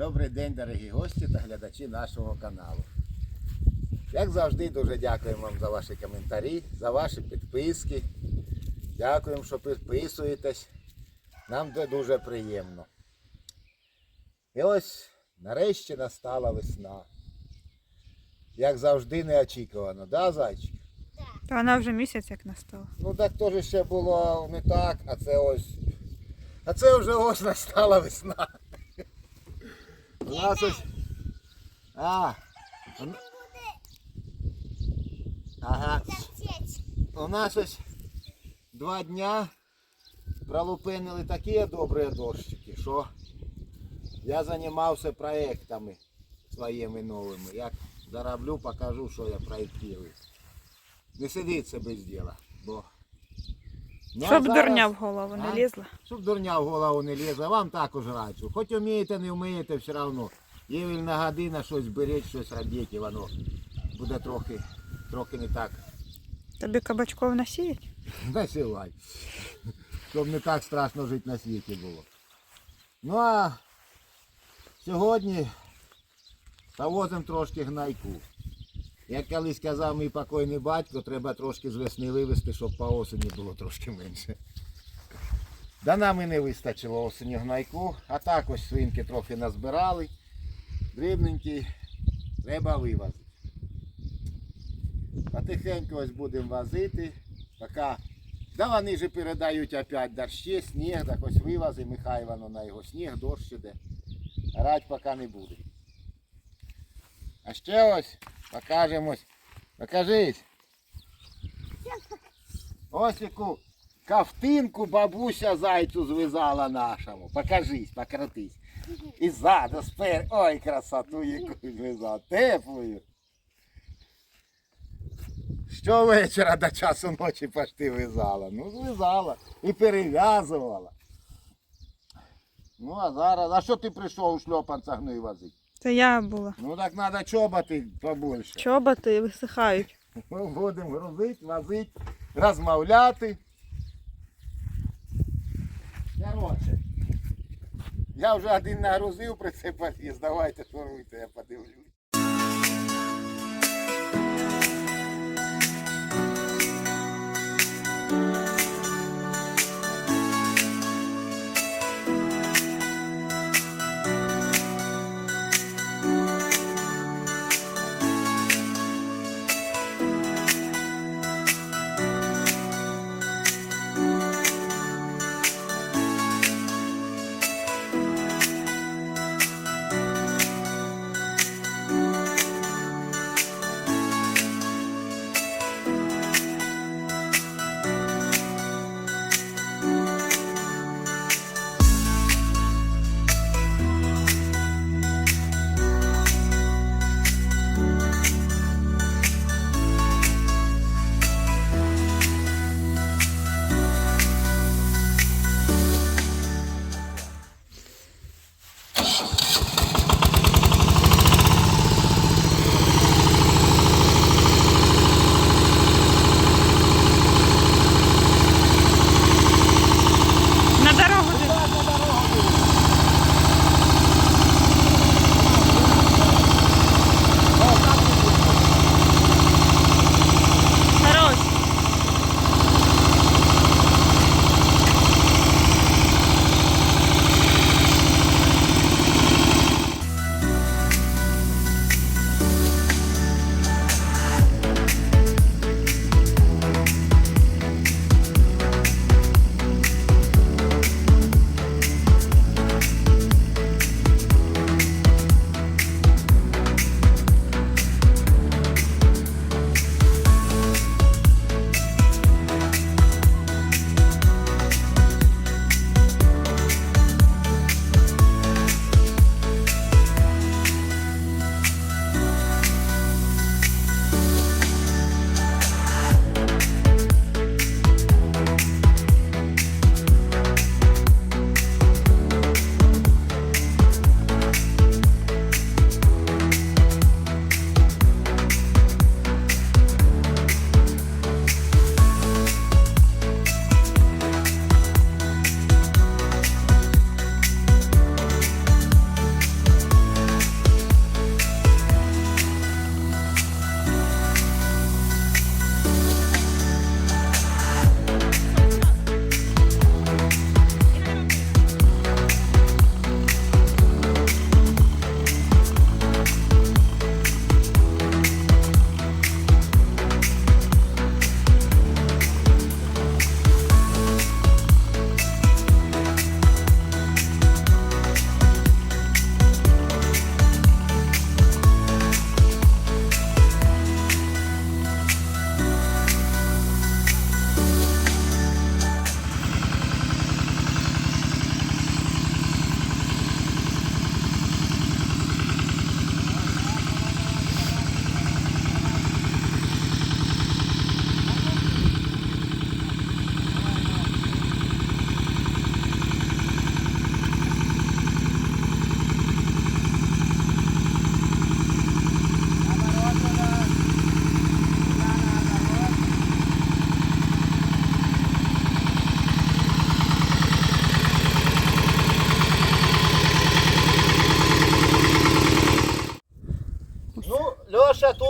Добрий день, дорогі гості та глядачі нашого каналу. Як завжди, дуже дякуємо вам за ваші коментарі, за ваші підписки. Дякуємо, що підписуєтесь. Нам це дуже приємно. І ось нарешті настала весна. Як завжди, неочікувано, да, зайчик? Та вона вже місяць як настала. Ну так теж ще було не так, а це ось. А це вже ось настала весна. У нас ось. А. Ага. У нас ось два дня пролупинили такі добрі дощики, що я займався проектами своїми новими. Як зароблю, покажу, що я проєктую. Не сидіться без діла, Щоб зараз- дурня в голову не А? лізла. Щоб дурня в голову не лізе, вам також раджу. Хоч вмієте, не вмієте, все одно. Є вільна година, щось беріть, щось робіть, і воно буде трохи, трохи не так. Тобі кабачков насіять? Насилай. Щоб не так страшно жити на світі було. Ну а сьогодні завозимо трошки гнайку. Як колись казав мій покойний батько, треба трошки з весни вивезти, щоб по осені було трошки менше. Да нам і не вистачило осені гнайку, а так ось свинки трохи назбирали. Дрібненькі, треба вивозити. Потихеньку ось будемо возити, поки Да вони же передають опять дощі, сніг, так ось вивози, Михай воно на його сніг, дощ іде. Рать поки не буде. А ще ось покажемось. Покажись. Ось яку ковтинку бабуся зайцю зв'язала нашому. Покажись, покрутись. І ззаду, спер. Ой, красоту яку зв'язала. Теплою. Щовечора до часу ночі пошти в'язала. Ну, зв'язала і перев'язувала. Ну, а зараз, а що ти прийшов у шльопанцях ну і возити? Це я була. Ну так треба чоботи побольше. Чоботи висихають. Ми будемо грузити, возити, розмовляти. Коротше. Я вже один нагрузив при цей поліз. Давайте торгуйте, я подивлюсь.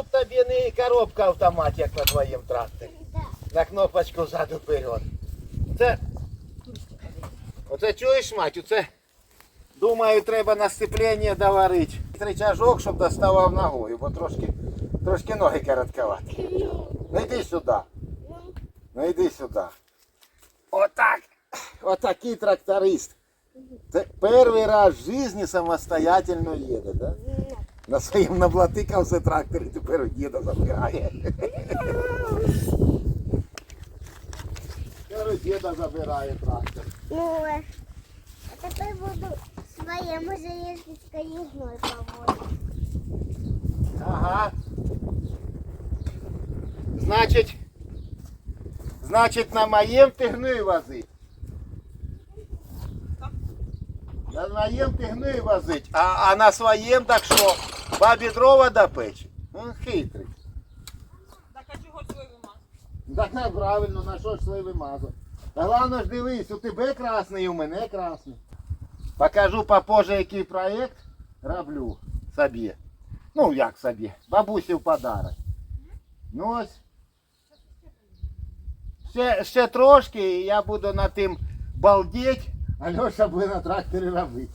тут тобі не коробка автомат, як на твоєму тракторі. На кнопочку ззаду вперед. Це. Оце чуєш, мать, оце. Думаю, треба на сцеплення доварити. Рычажок, щоб доставав ногою, бо трошки, трошки ноги коротковаті. Ну йди сюди. Ну йди сюди. Отак. Отакий тракторист. Це перший раз в житті самостоятельно їде, да? На своєму наблатикався трактор і тепер у діда забирає. Тепер у діда забирає трактор. Ну, е, а тепер буду своєму залізничкою гной поводити. Ага. Значить, значить на моєм ти гниль возить. На моєм ти гниль возить, а, а на своєм так що Бабі дрова допечь. Ну, хитрий. Так а чого сливи мати? Так правильно, на що ж сливи мазати. Та головне ж дивись, у тебе красний, і у мене красний. Покажу попозже, який проєкт роблю собі. Ну як собі, бабусі в подарок. Ну ось. Ще, ще трошки і я буду на тим балдеть, а Льоша буде на тракторі робити.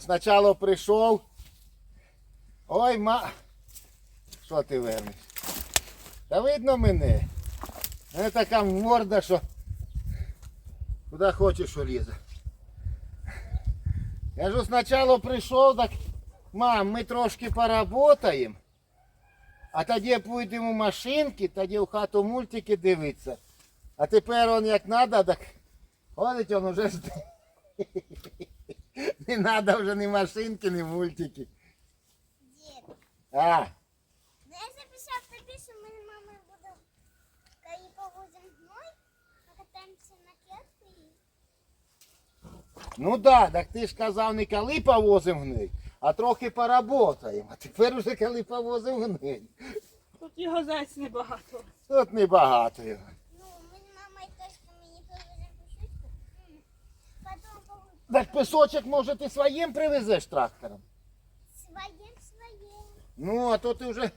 Спочатку прийшов. Ой, ма. Що ти вернеш? Та видно мене. У мене така морда, що куди хочеш лізе. Кажу, спочатку прийшов, так мам, ми трошки поработаємо. А тоді поїдемо у машинки, тоді в хату мультики дивитися. А тепер он як надо, так ходить он уже жде. Не треба вже ні машинки, ні мультики. Дід, А, ну я записав тобі, що ми з мамою будемо коли повозимо гной, покатаємося на кепці. ну да, так ти ж казав не коли повозимо гниль, а трохи поработаємо. А тепер уже коли повозимо гниль. Тут його зайць небагато. Тут небагато його. Так пісочок, може, ти своїм привезеш трактором? своїм, своїм. Ну, а то ти вже.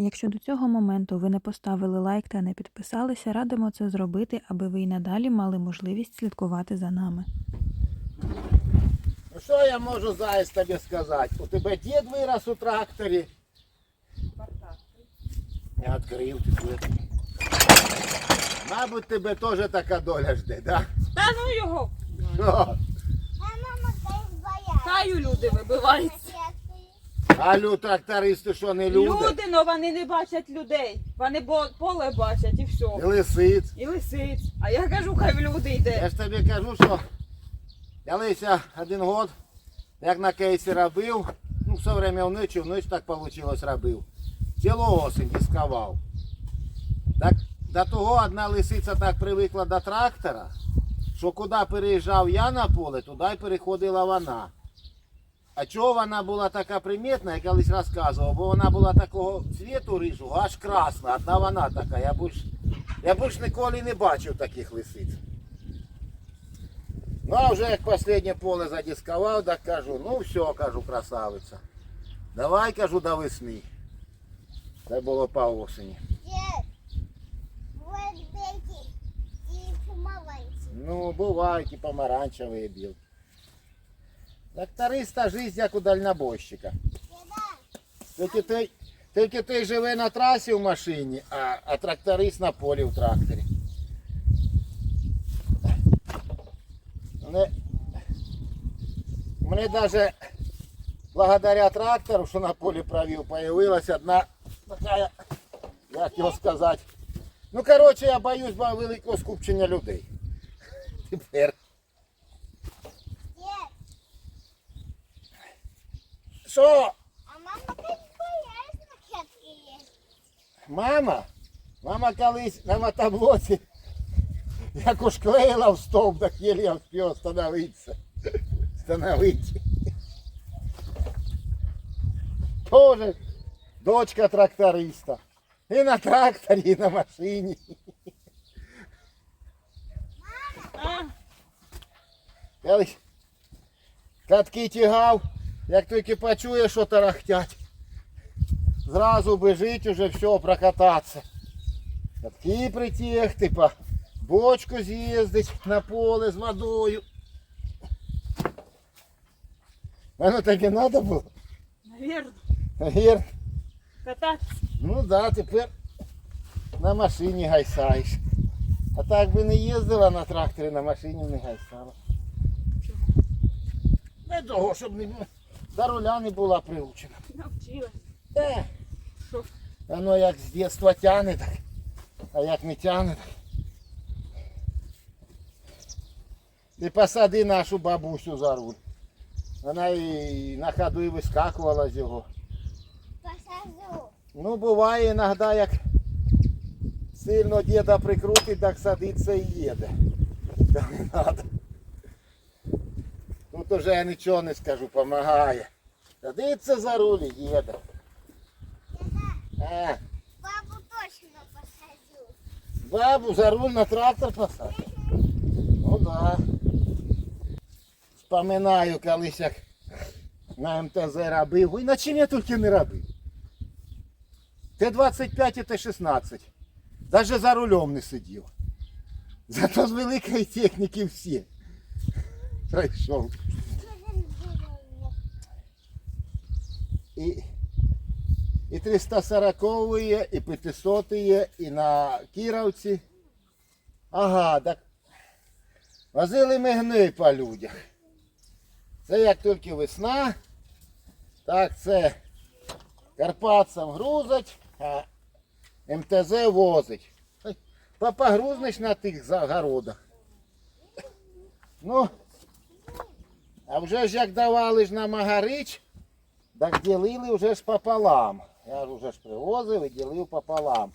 Якщо до цього моменту ви не поставили лайк та не підписалися, радимо це зробити, аби ви і надалі мали можливість слідкувати за нами. Ну що я можу зараз тобі сказати? У тебе дід вирос у тракторі. Я відкрив ти тут. Мабуть, тебе теж така доля жде, да? Та ну його. Що? А мама десь бояться. Люди вибиваються. А лю трактористи що не люди? Люди, но вони не бачать людей. Вони бо- поле бачать і все. І лисиць. І лисиць. А я кажу, хай в люди йде. Я ж тобі кажу, що я лися один год, як на кейсі робив, ну все время вночі, вночі так вийшло робив. Цілу осінь дискував. Так до того одна лисиця так привикла до трактора, що куди переїжджав я на поле, туди й переходила вона. А чого вона була така приметна, я колись розказував, бо вона була такого цвіту рижу, аж красна, одна вона така. Я більш, я більш ніколи не бачив таких лисиць. Ну а вже як останнє поле задискував, так кажу, ну все, кажу, красавиця. Давай, кажу, до весни. Це було по осені. Дід, бувають білки і помаленькі. Ну, бувають і помаранчеві біл. Тракториста жизнь як у дальнобойщика. Тільки той, тільки той живе на трасі в машині, а, а тракторист на полі в тракторі. Мене, мене навіть благодаря трактору, що на полі провів, появилась одна така, як його сказати. Ну, коротше, я боюсь бо великого скупчення людей. Тепер. дід, Що? Мама, мама колись на мотоблоці як уж клеїла в стовп, так єлі я встиг остановитися. Становити. Тоже дочка тракториста. І на тракторі, і на машині. Колись катки тягав, як тільки почує, що тарахтять. Зразу бежить уже все прокататися. Катки притягти, по бочку з'їздить на поле з водою. Воно тобі треба було? навірно, Навірно. кататися. Ну да, тепер на машині гайсаєш. А так би не їздила на тракторі, на машині не гайсала. Не того, щоб не до руля не була приучена. Навчилась. Е, воно як з дитинства тягне, так. А як не тягне, так. Ти посади нашу бабусю за руль. Вона і на ходу і вискакувала з його. Посажу. Ну, буває іноді, як сильно діда прикрутить, так садиться і їде. Та не треба. Тут уже я нічого не скажу, допомагає. Садиться за руль і їде. А, посажу. Бабу за руль на трактор посадить. Ну да. Вспоминаю колись, як на МТЗ робив. І на чим я тільки не робив. Т-25 і Т-16. Навіть за рулем не сидів. Зато з великої техніки всі. Пройшов. І, і 340 є, і 500 є, і на Кіровці. Ага, так. Возили ми гний по людях. Це як тільки весна, так це карпатцям грузить, а МТЗ возить. Попогрузнеш на тих загородах. Ну, а вже ж як давали ж на Магарич, так ділили вже ж пополам. Я ж вже ж привозив і ділив пополам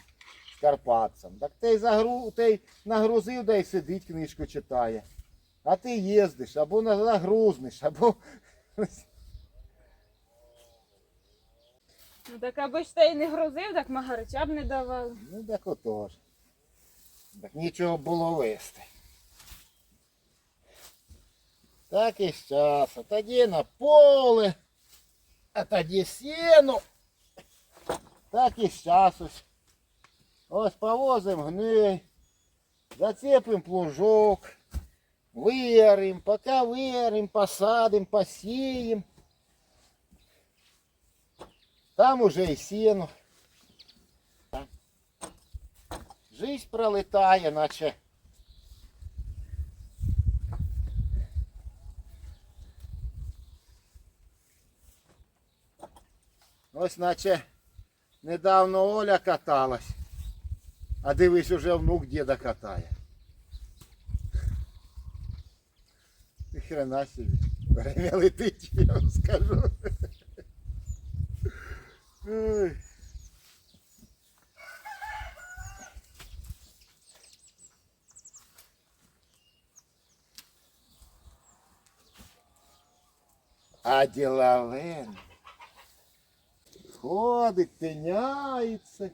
з карпатцем. Так той, загру, той нагрузив, да й сидить, книжку читає. А ти їздиш, або нагрузнеш, або. Ну так аби ж ти й не грузив, так магарича б не давали. Ну так отож. Так нічого було вести. Так і зараз. А тоді на поле, а тоді сіно. Так і зараз ось. Ось повозимо гниль, зацепимо плужок, вияримо, поки вияримо, посадимо, посіємо. Там уже і сіно. Жизнь пролетає, наче. Ось наче недавно Оля каталась, а дивись, уже внук діда катає. Ти хрена собі. Время летить, я вам скажу. Ой. А діловен Ходить, тиняється.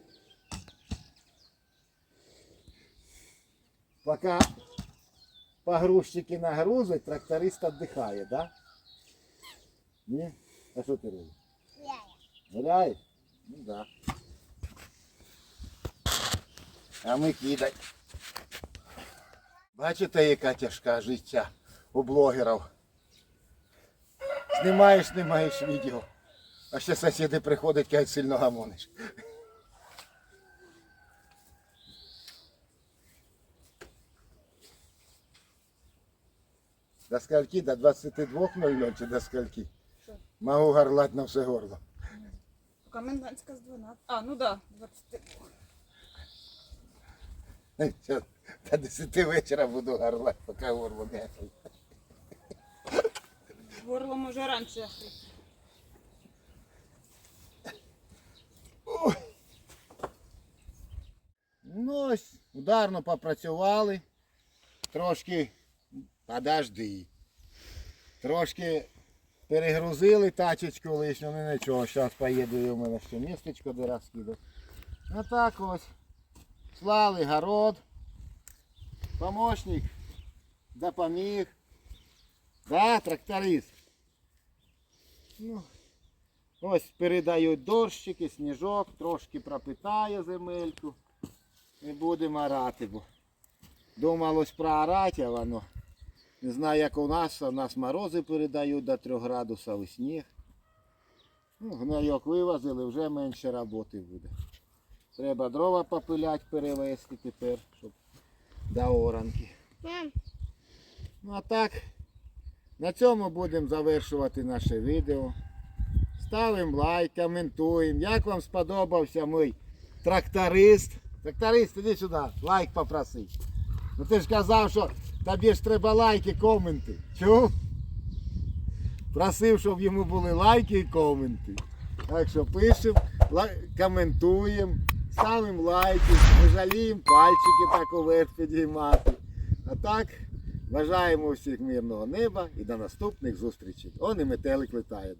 Поки погрузчики нагрузять, тракторист віддихає, да? Ні? А що ти робиш? Гуляєш? Ну да. А ми кидай. Бачите, яка тяжка життя у блогерів. Знімаєш, знімаєш відео. А ще сусіди приходять, кажуть, сильно гамониш. До скольки? До 22.00 чи до скольки? Що? Могу горлать на все горло. Комендантська з 12. А, ну да, 20. Щас До 10 вечора буду горлать, поки горло не. Горло може раніше. Охрип. ударно попрацювали. Трошки подожди. Трошки перегрузили тачечку лишню, ну нічого, зараз поїду і у мене ще містечко де розкидати. А так ось. Слали город. Помощник допоміг. Да, тракторист. Ну, ось передають дощики, сніжок, трошки пропитає земельку. Не будемо орати, бо думалось проорати, а воно. Не знаю, як у нас, а у нас морози передають до 3 градусів і сніг. Ну, гнойок вивозили, вже менше роботи буде. Треба дрова попилять, перевезти тепер, щоб до оранки. Ну а так, на цьому будемо завершувати наше відео. Ставимо лайк, коментуємо. Як вам сподобався мій тракторист? Тракторист, іди сюди, лайк попроси. Ну ти ж казав, що тобі ж треба лайки, коменти. Чув? Просив, щоб йому були лайки і коменти. Так що пишемо, лай- коментуємо, ставимо лайки, не жаліємо пальчики так уверх підіймати. А так, бажаємо всіх мирного неба і до наступних зустрічей. Он і метелик летає.